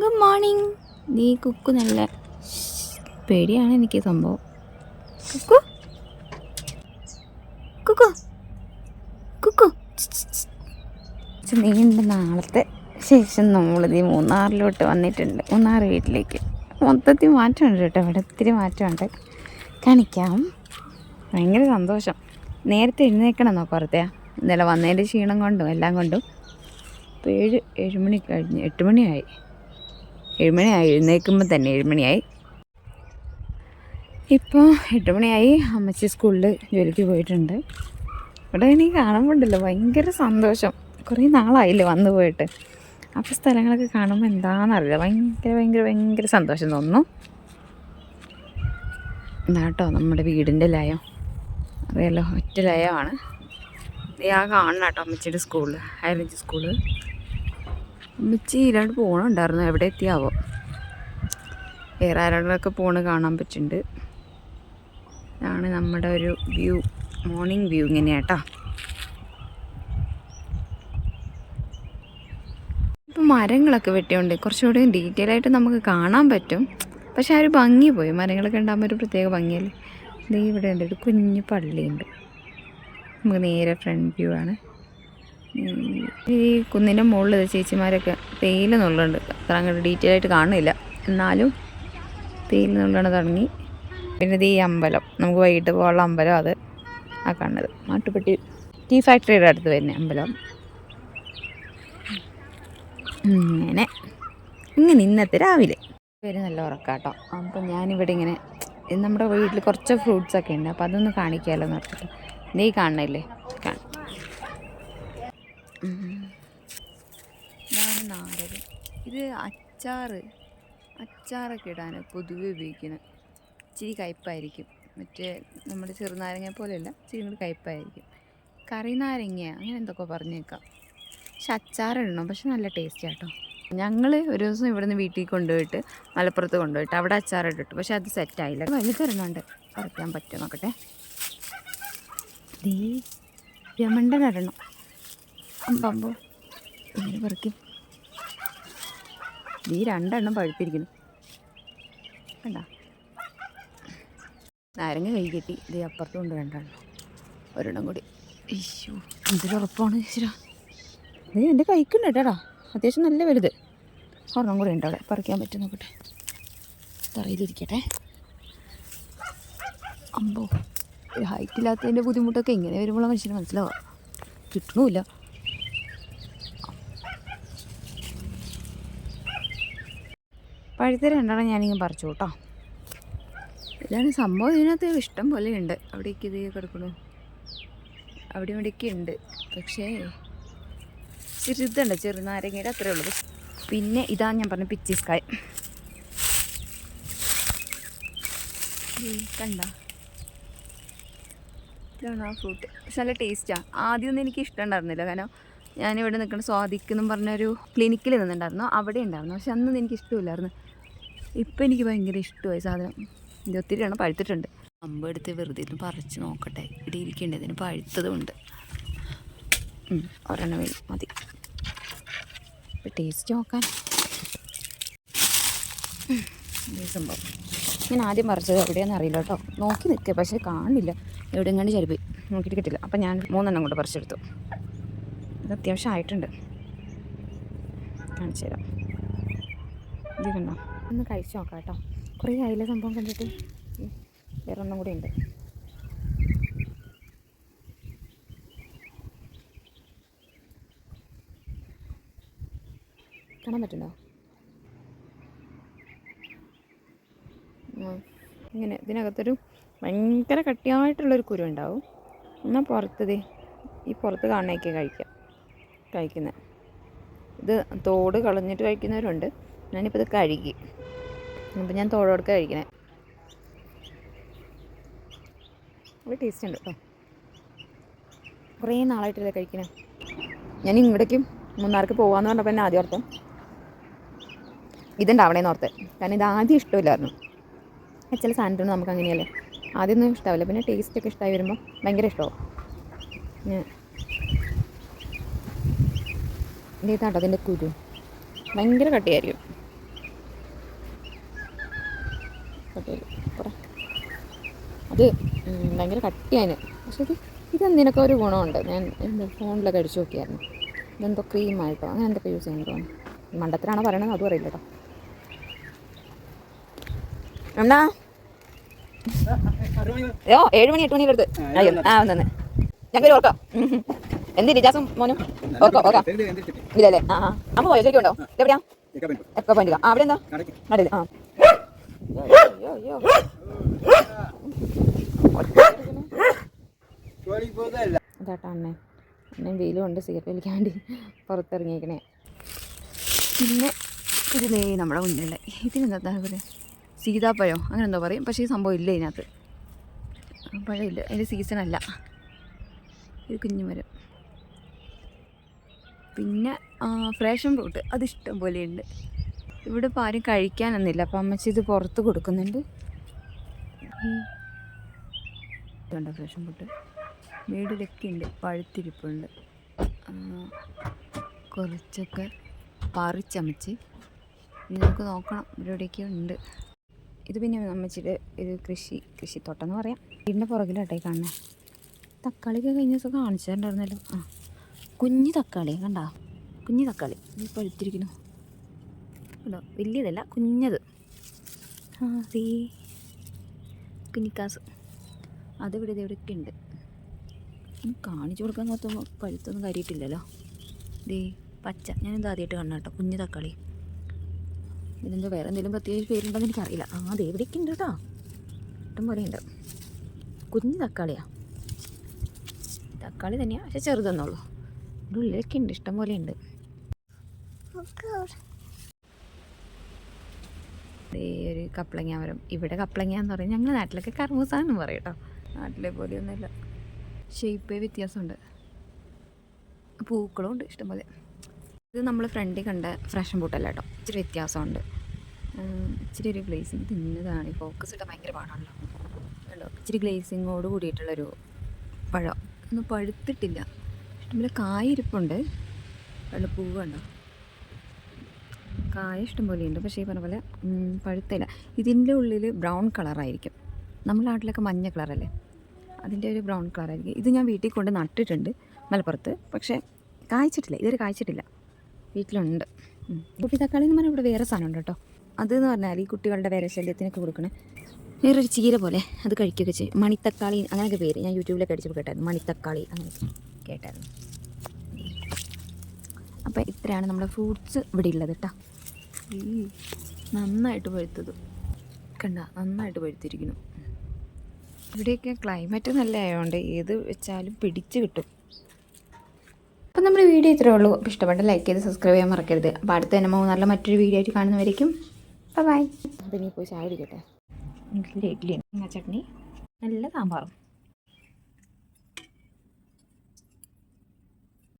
Good morning നീ കുക്കു നല്ല പേടിയാണ് എനിക്ക് സംഭവം. കുക്കു? കുക്കു? കുക്കു? നീണ്ട നാളത്തെ ശേഷം നമ്മളിത് മൂന്നാറിലോട്ട് വന്നിട്ടുണ്ട്. മൂന്നാർ വീട്ടിലേക്ക്. മൊത്തത്തിൽ മാറ്റമുണ്ട് കേട്ടോ. ഇവിടെ ഒത്തിരി മാറ്റമുണ്ട്. കാണിക്കാം. ഭയങ്കര സന്തോഷം. നേരത്തെ എഴുന്നേക്കണം പുറത്തെയാ ഇന്നലെ വന്നതിന്റെ ക്ഷീണം കൊണ്ടും എല്ലാം കൊണ്ടും. ഇപ്പോൾ ഏഴ് ഏഴ് മണി കഴിഞ്ഞ് എട്ട് മണിയായി. ഏഴുമണിയായി എഴുന്നേൽക്കുമ്പോൾ തന്നെ ഏഴുമണിയായി. ഇപ്പോൾ എട്ട് മണിയായി അമ്മച്ചി സ്കൂളിൽ ജോലിക്ക് പോയിട്ടുണ്ട്. ഇവിടെ എനിക്ക് കാണുമ്പോണ്ടല്ലോ ഭയങ്കര സന്തോഷം. കുറേ നാളായില്ലേ വന്നു പോയിട്ട്. അപ്പോൾ സ്ഥലങ്ങളൊക്കെ കാണുമ്പോൾ എന്താണെന്നറിയില്ല ഭയങ്കര ഭയങ്കര ഭയങ്കര സന്തോഷം തോന്നുന്നു. എന്നാട്ടോ നമ്മുടെ വീടിന്റെ ലയം. അറിയാലോ ഒറ്റ ലയമാണ്. ആ കാണണം കേട്ടോ അമ്മച്ചിയുടെ സ്കൂളിൽ സ്കൂൾ ഹൈറേഞ്ച് സ്കൂൾ. അമ്മച്ചി ഇല്ലാണ്ട് പോകണുണ്ടായിരുന്നു എവിടെ എത്തിയാവോ? വേറെ ആരോടൊക്കെ പോണ് കാണാൻ പറ്റുന്നുണ്ട് ഇതാണ് നമ്മുടെ ഒരു വ്യൂ മോർണിംഗ് വ്യൂ ഇങ്ങനെയാട്ടോ. ഇപ്പം മരങ്ങളൊക്കെ വെട്ടിയോണ്ട് കുറച്ചുകൂടി ഡീറ്റെയിൽ ആയിട്ട് നമുക്ക് കാണാൻ പറ്റും. പക്ഷെ ആ ഒരു ഭംഗി പോയി. മരങ്ങളൊക്കെ ഉണ്ടാകുമ്പോൾ ഒരു പ്രത്യേക ഭംഗിയല്ലേ? ഇവിടെ ഉണ്ട് ഒരു കുഞ്ഞു പള്ളിയുണ്ട്. നമുക്ക് നേരെ ഫ്രണ്ട് വ്യൂ ആണ്. ഈ കുന്നിന്റെ മുകളിൽ ചേച്ചിമാരൊക്കെ തേയില നുള്ളുണ്ട് അത്ര അങ്ങോട്ട് ഡീറ്റെയിൽ ആയിട്ട് കാണുന്നില്ല. എന്നാലും തേയില നുള്ളണ തുടങ്ങി. പിന്നെ ഇത് ഈ അമ്പലം. നമുക്ക് വൈകിട്ട് പോകാനുള്ള അമ്പലം അത്. ആ കാണുന്നത്. മാട്ടുപ്പെട്ടി ടീ ഫാക്ടറിയുടെ അടുത്ത് വരുന്ന അമ്പലം. ഇങ്ങനെ. ഇങ്ങനെ ഇന്നത്തെ രാവിലെ. പേര് നല്ല ഉറക്കാട്ടോ. അപ്പം ഞാനിവിടെ ഇങ്ങനെ നമ്മുടെ വീട്ടിൽ കുറച്ച് ഫ്രൂട്ട്സൊക്കെ ഉണ്ട്. അപ്പോൾ അതൊന്ന് കാണിക്കാമല്ലോ എന്ന് പറഞ്ഞിട്ട് നീ കാണണല്ലേ. ഇതാണ് നാരകം. ഇത് അച്ചാറ്. അച്ചാറൊക്കെ ഇടാൻ പൊതുവെ ഉപയോഗിക്കുന്നത്. ഇച്ചിരി കയ്പ്പായിരിക്കും മറ്റേ നമ്മുടെ ചെറുനാരങ്ങ പോലെയല്ല ഇച്ചിരി കൂടി കയ്പ്പായിരിക്കും കറി നാരങ്ങ അങ്ങനെ എന്തൊക്കെ പറഞ്ഞേക്കാം. പക്ഷെ അച്ചാറിടണം പക്ഷെ നല്ല ടേസ്റ്റ് ആട്ടോ ഞങ്ങൾ ഒരു ദിവസം ഇവിടുന്ന് വീട്ടിൽ കൊണ്ടുപോയിട്ട് മലപ്പുറത്ത് കൊണ്ടുപോയിട്ട് അവിടെ അച്ചാറിട്ടിട്ടു പക്ഷെ അത് സെറ്റായില്ല വലുതൊരെണ്ണമുണ്ട് പറിക്കാൻ പറ്റും. നോക്കട്ടെ. ദേ രമണ്ടനൊരെണ്ണം അമ്പമ്പോ ഇങ്ങനെ പറിക്കും. ഈ രണ്ടെണ്ണം പഴുത്തിരിക്കുന്നു. കണ്ട? നാരങ്ങ കൈ കെട്ടി ഇത് അപ്പുറത്തും ഉണ്ട് രണ്ടെണ്ണം. ഒരെണ്ണം കൂടി. അയ്യോ എന്തൊരുറപ്പാണ് ഈശ്വരാ. ഇത് എന്റെ കൈക്കുണ്ട് കേട്ടോ. അത്യാവശ്യം നല്ല വലുത്. ഒരെണ്ണം കൂടി ഉണ്ട് അവിടെ. പറിക്കാൻ പറ്റും നോക്കട്ടെ. തറയിലിരിക്കട്ടെ. അമ്പോ ഹൈറ്റില്ലാത്തതിന്റെ ഹൈറ്റ് ഇല്ലാത്തതിന്റെ ബുദ്ധിമുട്ടൊക്കെ ഇങ്ങനെ വരുമ്പോൾ മനുഷ്യന് മനസ്സിലാവുക. കിട്ടണമില്ല. പഴുത്ത രണ്ടെണ്ണം ഞാനിങ്ങനെ പറിച്ചു കേട്ടോ. ഇതാണ് സംഭവം. ഇതിനകത്ത് ഇഷ്ടം പോലെ ഉണ്ട്. അവിടേക്ക് ഇത് കിടക്കണു. അവിടെ ഇവിടേക്ക് ഉണ്ട്. പക്ഷേ ചെറുതുണ്ട്. ചെറുനാരങ്ങയുടെ അത്രേ ഉള്ളൂ. പിന്നെ ഇതാ ഞാൻ പറഞ്ഞ പിച്ചിസ്കായ കണ്ട. ഇതാണ് ആ ഫ്രൂട്ട് പക്ഷെ നല്ല ടേസ്റ്റാണ് ആദ്യമൊന്നും എനിക്ക് ഇഷ്ടമുണ്ടായിരുന്നില്ല. കാരണം ഞാനിവിടെ നിൽക്കുന്ന സ്വാദിക്കെന്നും പറഞ്ഞൊരു ക്ലിനിക്കിൽ നിന്നുണ്ടായിരുന്നു. അവിടെ ഉണ്ടായിരുന്നു. പക്ഷെ അന്നൊന്നും എനിക്ക് ഇഷ്ടമില്ലായിരുന്നു. ഇപ്പം എനിക്ക് ഭയങ്കര ഇഷ്ടമായി സാധനം. ഇത് ഒത്തിരി എണ്ണം പഴുത്തിട്ടുണ്ട്. അമ്പ് എടുത്ത് വെറുതെ ഒന്ന് പറിച്ച് നോക്കട്ടെ. ഇവിടെ ഇരിക്കേണ്ടത് ഇതിന് പഴുത്തതുണ്ട്. ഉം, ഒരെണ്ണം മതി. മതി ടേസ്റ്റ് നോക്കാൻ സംഭവം. ഞാൻ ആദ്യം പറിച്ചത് എവിടെയാണെന്ന് അറിയില്ല കേട്ടോ. നോക്കി നിൽക്കുക പക്ഷേ കാണില്ല. എവിടെയും കണ്ട് ചരിപ്പി നോക്കിയിട്ട് കിട്ടില്ല. അപ്പം ഞാൻ മൂന്നെണ്ണം കൊണ്ട് പറിച്ചെടുത്തു. അത് അത്യാവശ്യം ആയിട്ടുണ്ട്. കാണിച്ചു തരാം. ഇത് കണ്ടോ? ഒന്ന് കഴിച്ചു നോക്കാം കേട്ടോ. കുറേ അയില സംഭവം കണ്ടിട്ട്? വേറെ ഒന്നും കൂടി ഉണ്ട്. കാണാൻ പറ്റുന്നോ ഇങ്ങനെ ഇതിനകത്തൊരു ഭയങ്കര കട്ടിയായിട്ടുള്ളൊരു കുരു ഉണ്ടാവും. എന്നാൽ പുറത്തത് ഈ പുറത്ത് കാണുന്നതൊക്കെ കഴിക്കാം. കഴിക്കുന്നത് ഇത് തോട് കളഞ്ഞിട്ട് കഴിക്കുന്നവരുണ്ട്. ഞാനിപ്പോൾ ഇത് കഴുകി. അപ്പം ഞാൻ തോടോടൊക്കെ കഴിക്കണേ. ഒരു ടേസ്റ്റ് ഉണ്ട് കേട്ടോ കുറേ നാളായിട്ടില്ല കഴിക്കണേ. ഞാൻ ഇങ്ങോട്ടേക്കും മൂന്നാർക്ക് പോകാമെന്ന് പറഞ്ഞപ്പോൾ എന്നെ ആദ്യം ഓർത്തം. ഇതുണ്ടാവണേന്ന് ഓർത്ത്. കാരണം ഇത് ആദ്യം ഇഷ്ടമില്ലായിരുന്നു. ചില സാധനത്തിന് നമുക്ക് അങ്ങനെയല്ലേ. ആദ്യമൊന്നും ഇഷ്ടാവില്ല. പിന്നെ ടേസ്റ്റ് ഒക്കെ ഇഷ്ടമായി വരുമ്പോൾ ഭയങ്കര ഇഷ്ടമാവും ഇതേതാട്ടോ അതിന്റെ കുരു. ഭയങ്കര കട്ടിയായിരിക്കും. അത് ഭയങ്കര കട്ടിയാണ് പക്ഷെ ഇത് ഇതെന്തിനൊക്കെ ഒരു ഗുണമുണ്ട്. ഞാൻ എന്റെ ഫോണിലൊക്കെ അടിച്ചു നോക്കിയായിരുന്നു. ഇതെന്തോ ക്രീമായിട്ടോ അങ്ങനെ എന്തൊക്കെ യൂസ് ചെയ്യുന്നു തോന്നുന്നു. മണ്ടത്തിലാണോ പറയണത്? അതും അറിയില്ല കേട്ടോ എന്നാ അയ്യോ ഏഴ് മണി എട്ട് മണിയുടെ അടുത്ത് അയ്യോ ആ വന്നെ. ഞങ്ങൾ ഓർക്കാം എന്ത് നിജാസും മോനും? ഓർക്കോ ഓർക്കാം ഇല്ലല്ലേ ആ ആ. അമ്മ പോയോ? ശരിക്കും ഉണ്ടോ എവിടെയാ എപ്പോൾ പോയിന്റ് ആ അവിടെ എന്താ? നടയില്ല ആ. അതാട്ടാ അമ്മേ വെയിലും ഉണ്ട് സിഗരറ്റ് വലിക്കാൻ വേണ്ടി പുറത്തിറങ്ങിയേക്കണേ. പിന്നെ ഇത് ദേ നമ്മുടെ മുന്നിലുള്ള ഇതിനെന്താ പറയുക സീതാപ്പഴം. അങ്ങനെ എന്തോ പറയും. പക്ഷേ ഈ സംഭവം ഇല്ല ഇതിനകത്ത്. പഴമില്ല. അതിന്റെ സീസണല്ല ഒരു കുഞ്ഞുമരം പിന്നെ ഫ്രേഷൻ ഫ്രൂട്ട് അതിഷ്ടം പോലെയുണ്ട് ഇവിടെ ഇപ്പോൾ ആരും കഴിക്കാനൊന്നുമില്ല. അപ്പം അമ്മച്ചി ഇത് പുറത്ത് കൊടുക്കുന്നുണ്ട്. ഇതുണ്ട് ഫ്രഷൻ ഫുഡ് വീടിലൊക്കെ ഉണ്ട്. പഴുത്തിരിപ്പുണ്ട്. കുറച്ചൊക്കെ പറിച്ചമച്ച് ഇനി നമുക്ക് നോക്കണം. ഇവിടെയൊക്കെ ഉണ്ട്. ഇത് പിന്നെ അമ്മച്ചിയുടെ ഇത് കൃഷി കൃഷിത്തോട്ടം എന്ന് പറയാം. വീടിന്റെ പുറകിലാട്ടെ കാണുന്നത് തക്കാളിയൊക്കെ കഴിഞ്ഞ ദിവസം കാണിച്ചിട്ടുണ്ടായിരുന്നല്ലോ. ആ കുഞ്ഞു തക്കാളി കണ്ടോ? കുഞ്ഞു തക്കാളി. ഇത് പഴുത്തിരിക്കുന്നു. വലിയതല്ല കുഞ്ഞത്. അതേ കുഞ്ഞിക്കാസ്. അതിവിടെ ഇതെവിടെയൊക്കെ ഉണ്ട് കാണിച്ചു കൊടുക്കാൻ നോക്കുമ്പോൾ പഴുത്തൊന്നും കാര്യമായിട്ടില്ലല്ലോ ദേ പച്ച. ഞാനിത് ആദ്യമായിട്ട് കണ്ണ കേട്ടോ? കുഞ്ഞു തക്കാളി. ഇതിന്റെ വേറെ എന്തെങ്കിലും പ്രത്യേകിച്ച് പേരുണ്ടെന്ന് എനിക്കറിയില്ല. ആ അത് എവിടെയൊക്കെ ഉണ്ട് കേട്ടോ. ഇഷ്ടം പോലെ ഉണ്ട്. കുഞ്ഞു തക്കാളിയാ. തക്കാളി തന്നെയാണ് പക്ഷെ ചെറുതെന്നുള്ളൂ ഉള്ളിലൊക്കെ ഉണ്ട് ഇഷ്ടം പോലെ ഉണ്ട്. ദേ ഒരു കപ്ലങ്ങ മരം. ഇവിടെ കപ്ലങ്ങ എന്ന് പറയും. ഞങ്ങളുടെ നാട്ടിലൊക്കെ കർമ്മസാന്ന് പറയും കേട്ടോ. നാട്ടിലെ പോലെയൊന്നുമില്ല. ഷേപ്പേ വ്യത്യാസമുണ്ട്. പൂക്കളും ഉണ്ട് ഇഷ്ടംപോലെ ഇത് നമ്മൾ ഫ്രണ്ടിൽ കണ്ട ഫ്രഷൻ ബൂട്ടല്ല കേട്ടോ. ഇച്ചിരി വ്യത്യാസമുണ്ട്. ഇച്ചിരി ഒരു ഗ്ലേസിങ് തിന്നതാണ്. ഈ ഫോക്കസ് ഇട്ടാൽ ഭയങ്കര പാടാണല്ലോ. കണ്ടോ ഇച്ചിരി ഗ്ലേസിങ്ങോട് കൂടിയിട്ടുള്ളൊരു പഴം. ഒന്നും പഴുത്തിട്ടില്ല. ഇഷ്ടംപോലെ കായ ഇരിപ്പുണ്ട്. വെള്ള കണ്ടോ? കായ ഇഷ്ടംപോലെയുണ്ട് പക്ഷേ ഈ പറഞ്ഞ പോലെ പഴുത്തില്ല ഇതിന്റെ ഉള്ളിൽ ബ്രൗൺ കളറായിരിക്കും. നമ്മുടെ നാട്ടിലൊക്കെ മഞ്ഞ കളറല്ലേ? അതിന്റെ ഒരു ബ്രൗൺ കളറായിരിക്കും. ഇത് ഞാൻ വീട്ടിൽ കൊണ്ട് നട്ടിട്ടുണ്ട് മലപ്പുറത്ത്. പക്ഷേ കായ്ച്ചിട്ടില്ല. ഇതുവരെ കായ്ച്ചിട്ടില്ല. വീട്ടിലുണ്ട്. കുപ്പി തക്കാളി എന്ന് പറഞ്ഞാൽ ഇവിടെ വേറെ സാധനമുണ്ട് കേട്ടോ. അതെന്ന് പറഞ്ഞാൽ ഈ കുട്ടികളുടെ വേറെ ശല്യത്തിനൊക്കെ കൊടുക്കണേ. വേറൊരു ചീര പോലെ അത് കഴിക്കുകയൊക്കെ ചെയ്യും. മണിത്തക്കാളി അങ്ങനെയൊക്കെ പേര്. ഞാൻ യൂട്യൂബിലൊക്കെ അടിച്ചപ്പോൾ കേട്ടായിരുന്നു. മണിത്തക്കാളി അങ്ങനെയൊക്കെ കേട്ടായിരുന്നു. അപ്പോൾ ഇത്രയാണ് നമ്മുടെ ഫ്രൂട്ട്സ് ഇവിടെ ഉള്ളത് കേട്ടോ. നന്നായിട്ട് പഴുത്തത്. കണ്ട നന്നായിട്ട് പഴുത്തിരിക്കുന്നു. ഇവിടെയൊക്കെ ക്ലൈമറ്റ് നല്ല ആയതുകൊണ്ട് ഏത് വെച്ചാലും പിടിച്ച് കിട്ടും. അപ്പം നമ്മുടെ വീഡിയോ ഇത്രേ ഉള്ളൂ. അപ്പോൾ ഇഷ്ടപ്പെട്ട ലൈക്ക് ചെയ്ത് സബ്സ്ക്രൈബ് ചെയ്യാൻ മറക്കരുത്. അപ്പോൾ അടുത്ത തന്നെ നല്ല മറ്റൊരു വീഡിയോ ആയിട്ട് കാണുന്നവരേക്കും ബൈ അപ്പം ഇനി പോയി ചായ അടിക്കട്ടെ ഇഡ്ഡലി ചട്നി. നല്ല സാമ്പാറും.